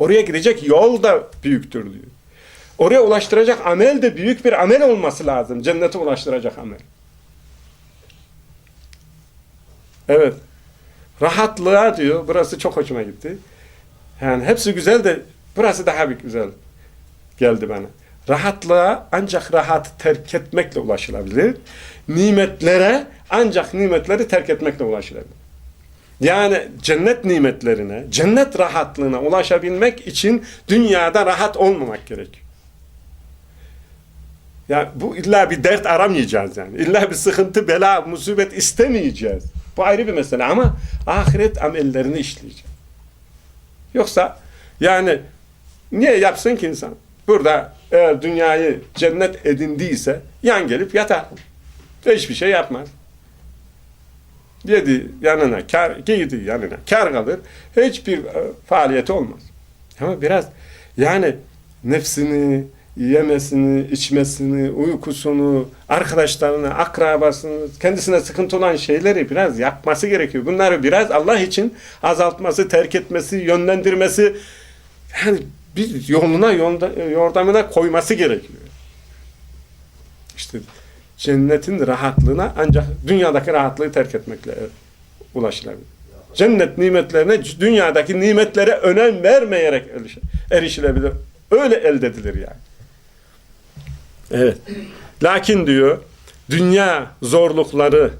Oraya gidecek yol da büyüktür diyor. Oraya ulaştıracak amel de büyük bir amel olması lazım. Cennete ulaştıracak amel. Evet. Rahatlığa diyor. Burası çok hoşuma gitti. Yani hepsi güzel de burası daha bir güzel geldi bana. Rahatlığa ancak rahatı terk etmekle ulaşılabilir. Nimetlere ancak nimetleri terk etmekle ulaşılabilir. Yani cennet nimetlerine, cennet rahatlığına ulaşabilmek için dünyada rahat olmamak gerek. Ya bu illa bir dert aramayacağız yani. İlla bir sıkıntı, bela, musibet istemeyeceğiz. Bu ayrı bir mesele ama ahiret amellerini işleyeceğiz. Yoksa yani niye yapsın ki insan? Burada eğer dünyayı cennet edindiyse yan gelip yatar. Hiçbir şey yapmaz. Yedi yanına kar, giydi yanına kar kalır. Hiçbir e, faaliyeti olmaz. Ama biraz yani nefsini, yemesini, içmesini, uykusunu, arkadaşlarını, akrabasını, kendisine sıkıntı olan şeyleri biraz yapması gerekiyor. Bunları biraz Allah için azaltması, terk etmesi, yönlendirmesi, yani bir yoluna, yolda, yordamına koyması gerekiyor. İşte cennetin rahatlığına ancak dünyadaki rahatlığı terk etmekle ulaşılabilir. Cennet nimetlerine, dünyadaki nimetlere önem vermeyerek erişilebilir. Öyle elde edilir yani. Evet. Lakin diyor, dünya zorlukları